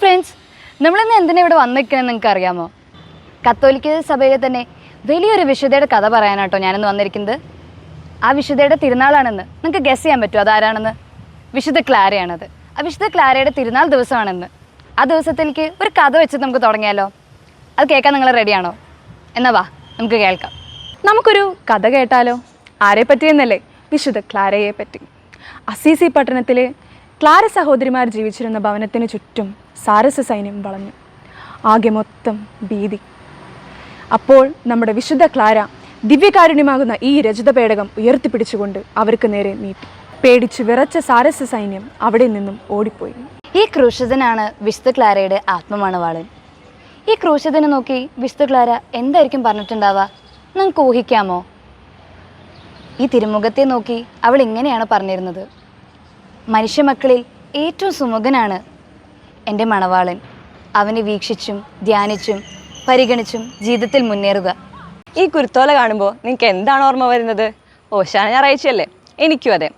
Friends നമ്മളിന്ന് എന്തിനാ ഇവിടെ വന്നിരിക്കണമെന്ന് നിങ്ങൾക്ക് അറിയാമോ? കത്തോലിക്ക സഭയിലെ തന്നെ വലിയൊരു വിശുദ്ധയുടെ കഥ പറയാനാട്ടോ ഞാനിന്ന് വന്നിരിക്കുന്നത്. ആ വിശുദ്ധയുടെ തിരുനാളാണെന്ന് നിങ്ങൾക്ക് ഗസ് ചെയ്യാൻ പറ്റുമോ? അതാരാണെന്ന്? വിശുദ്ധ ക്ലാരയാണത്. ആ വിശുദ്ധ ക്ലാരയുടെ തിരുനാൾ ദിവസമാണെന്ന്. ആ ദിവസത്തിലേക്ക് ഒരു കഥ വെച്ച് നമുക്ക് തുടങ്ങിയാലോ? അത് കേൾക്കാൻ നിങ്ങൾ റെഡിയാണോ എന്നാ വാ നമുക്ക് കേൾക്കാം. നമുക്കൊരു കഥ കേട്ടാലോ? ആരെ പറ്റിയെന്നല്ലേ വിശുദ്ധ ക്ലാരയെ പറ്റി അസീസി പട്ടണത്തിലെ ക്ലാര സഹോദരിമാർ ജീവിച്ചിരുന്ന ഭവനത്തിന് ചുറ്റും സാരസ സൈന്യം വളഞ്ഞു. ആകെ മൊത്തം ഭീതി. അപ്പോൾ നമ്മുടെ വിശുദ്ധ ക്ലാര ദിവ്യകാരുണ്യമാകുന്ന ഈ രജത പേടകം ഉയർത്തിപ്പിടിച്ചുകൊണ്ട് അവർക്ക് നേരെ നീട്ടി. പേടിച്ചു വിറച്ച സാരസ സൈന്യം അവിടെ നിന്നും ഓടിപ്പോയി. ഈ ക്രൂശിതനാണ് വിശുദ്ധ ക്ലാരയുടെ ആത്മമണവാളൻ. ഈ ക്രൂശിതനെ നോക്കി വിശുദ്ധ ക്ലാര എന്തായിരിക്കും പറഞ്ഞിട്ടുണ്ടാവുക? നിങ്ങൾക്ക് ഊഹിക്കാമോ? ഈ തിരുമുഖത്തെ നോക്കി അവൾ ഇങ്ങനെയാണ് പറഞ്ഞിരുന്നത്. മനുഷ്യമക്കളിൽ ഏറ്റവും സുമുഖനാണ് എന്റെ മണവാളൻ. അവനെ വീക്ഷിച്ചും ധ്യാനിച്ചും പരിഗണിച്ചും ജീവിതത്തിൽ മുന്നേറുക. ഈ കുരുത്തോല കാണുമ്പോൾ നിങ്ങൾക്ക് എന്താണ് ഓർമ്മ വരുന്നത്? ഓശാന ഞായറാഴ്ചയല്ലേ? എനിക്കും അതെ.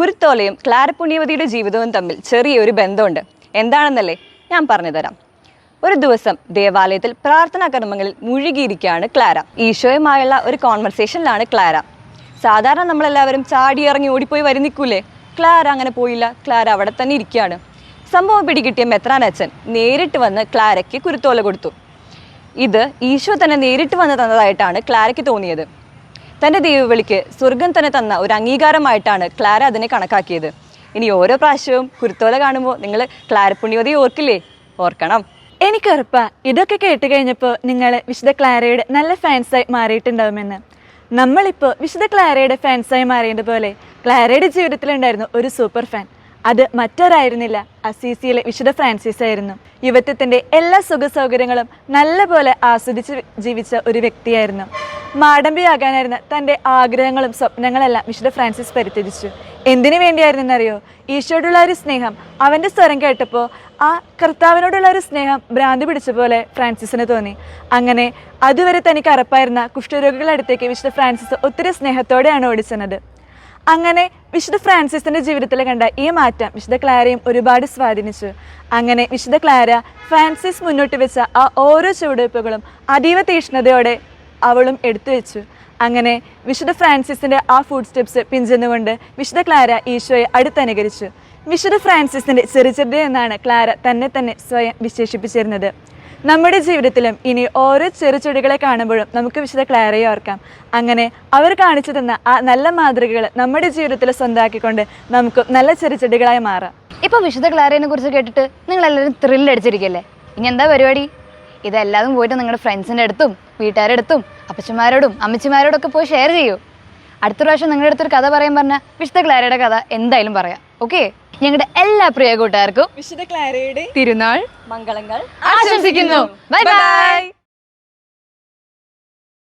കുരുത്തോലയും ക്ലാര പുണ്യവതിയുടെ ജീവിതവും തമ്മിൽ ചെറിയൊരു ബന്ധമുണ്ട്. എന്താണെന്നല്ലേ ഞാൻ പറഞ്ഞുതരാം ഒരു ദിവസം ദേവാലയത്തിൽ പ്രാർത്ഥനാ കർമ്മങ്ങളിൽ മുഴുകിയിരിക്കുകയാണ് ക്ലാര. ഈശോയുമായുള്ള ഒരു കോൺവെർസേഷനിലാണ് ക്ലാര. സാധാരണ നമ്മളെല്ലാവരും ചാടി ഇറങ്ങി ഓടിപ്പോയി വരി നിൽക്കൂലേ? ക്ലാര അങ്ങനെ പോയില്ല. ക്ലാര അവിടെ തന്നെ ഇരിക്കുകയാണ്. സംഭവം പിടികിട്ടിയ മെത്രാനച്ചൻ നേരിട്ട് വന്ന് ക്ലാരയ്ക്ക് കുരുത്തോല കൊടുത്തു. ഇത് ഈശോ തന്നെ നേരിട്ട് വന്ന് തന്നതായിട്ടാണ് ക്ലാരയ്ക്ക് തോന്നിയത്. തന്റെ ദൈവവിളിക്ക് സ്വർഗം തന്നെ തന്ന ഒരു അംഗീകാരമായിട്ടാണ് ക്ലാര അതിനെ കണക്കാക്കിയത്. ഇനി ഓരോ പ്രാവശ്യവും കുരുത്തോല കാണുമ്പോൾ നിങ്ങൾ ക്ലാര പുണ്യവതി ഓർക്കില്ലേ? ഓർക്കണം. എനിക്കുറപ്പാ ഇതൊക്കെ കേട്ട് കഴിഞ്ഞപ്പോൾ നിങ്ങൾ വിശുദ്ധ ക്ലാരയുടെ നല്ല ഫാൻസായി മാറിയിട്ടുണ്ടാവുമെന്ന്. നമ്മളിപ്പോൾ വിശുദ്ധ ക്ലാരയുടെ ഫാൻസായി മാറിയത് പോലെ ക്ലാരയുടെ ജീവിതത്തിലുണ്ടായിരുന്നു ഒരു സൂപ്പർ ഫാൻ അത് മറ്റൊരായിരുന്നില്ല അസീസിയിലെ വിശുദ്ധ ഫ്രാൻസിസ് ആയിരുന്നു. യുവത്വത്തിന്റെ എല്ലാ സുഖ സൗകര്യങ്ങളും നല്ലപോലെ ആസ്വദിച്ച് ജീവിച്ച ഒരു വ്യക്തിയായിരുന്നു. മാടമ്പിയാകാനായിരുന്ന തന്റെ ആഗ്രഹങ്ങളും സ്വപ്നങ്ങളെല്ലാം വിശുദ്ധ ഫ്രാൻസിസ് പരിത്യജിച്ചു. എന്തിനു വേണ്ടിയായിരുന്നെന്നറിയോ? ഈശോയോടുള്ള ഒരു സ്നേഹം. അവന്റെ സ്വരം കേട്ടപ്പോൾ ആ കർത്താവിനോടുള്ള ഒരു സ്നേഹം ഭ്രാന്തി പിടിച്ച പോലെ ഫ്രാൻസിസിന് തോന്നി. അങ്ങനെ അതുവരെ തനിക്ക് അറപ്പായിരുന്ന കുഷ്ഠരോഗികളുടെ അടുത്തേക്ക് വിശുദ്ധ ഫ്രാൻസിസ് ഒത്തിരി സ്നേഹത്തോടെയാണ് ഓടിച്ചെന്നത് അങ്ങനെ വിശുദ്ധ ഫ്രാൻസിസിന്റെ ജീവിതത്തിൽ കണ്ട ഈ മാറ്റം വിശുദ്ധ ക്ലാരയും ഒരുപാട് സ്വാധീനിച്ചു. അങ്ങനെ വിശുദ്ധ ക്ലാര ഫ്രാൻസിസ് മുന്നോട്ട് വെച്ച ആ ഓരോ ചുവടുവയ്പ്പുകളും അതീവ തീക്ഷ്ണതയോടെ അവളും എടുത്തു വെച്ചു. അങ്ങനെ വിശുദ്ധ ഫ്രാൻസിസിന്റെ ആ ഫുഡ് സ്റ്റെപ്സ് പിഞ്ചെന്നുകൊണ്ട് വിശുദ്ധ ക്ലാര ഈശോയെ അടുത്തനുകരിച്ചു. വിശുദ്ധ ഫ്രാൻസിസിന്റെ ചെറുചെറുത് എന്നാണ് ക്ലാര തന്നെ തന്നെ സ്വയം വിശേഷിപ്പിച്ചിരുന്നത്. നമ്മുടെ ജീവിതത്തിലും ഇനി ഓരോ ചെറുചെടികളെ കാണുമ്പോഴും നമുക്ക് വിശുദ്ധ ക്ലാരയെ ഓർക്കാം. അങ്ങനെ അവർ കാണിച്ചു തന്ന ആ നല്ല മാതൃകകൾ നമ്മുടെ ജീവിതത്തിൽ സ്വന്തമാക്കിക്കൊണ്ട് നമുക്ക് നല്ല ചെറുചെടികളായി മാറാം. ഇപ്പൊ വിശുദ്ധ ക്ലാരയെ കുറിച്ച് കേട്ടിട്ട് നിങ്ങൾ എല്ലാവരും ത്രില്ലടിച്ചിരിക്കല്ലേ ഇനി എന്താ പരിപാടി? ഇതെല്ലാതും പോയിട്ട് നിങ്ങളുടെ ഫ്രണ്ട്സിന്റെ അടുത്തും വീട്ടുകാരുടെ അടുത്തും അപ്പച്ചന്മാരോടും അമ്മച്ചിമാരോടൊക്കെ പോയി ഷെയർ ചെയ്യൂ. അടുത്ത പ്രാവശ്യം നിങ്ങളുടെ അടുത്തൊരു കഥ പറയാൻ പറഞ്ഞാൽ വിശുദ്ധ ക്ലാരയുടെ കഥ എന്തായാലും പറയാം. ഓക്കെ ഞങ്ങളുടെ എല്ലാ പ്രിയ കൂട്ടുകാർക്കും വിശുദ്ധ ക്ലാരയുടെ തിരുനാൾ മംഗളങ്ങൾ ആശംസിക്കുന്നു. Bye bye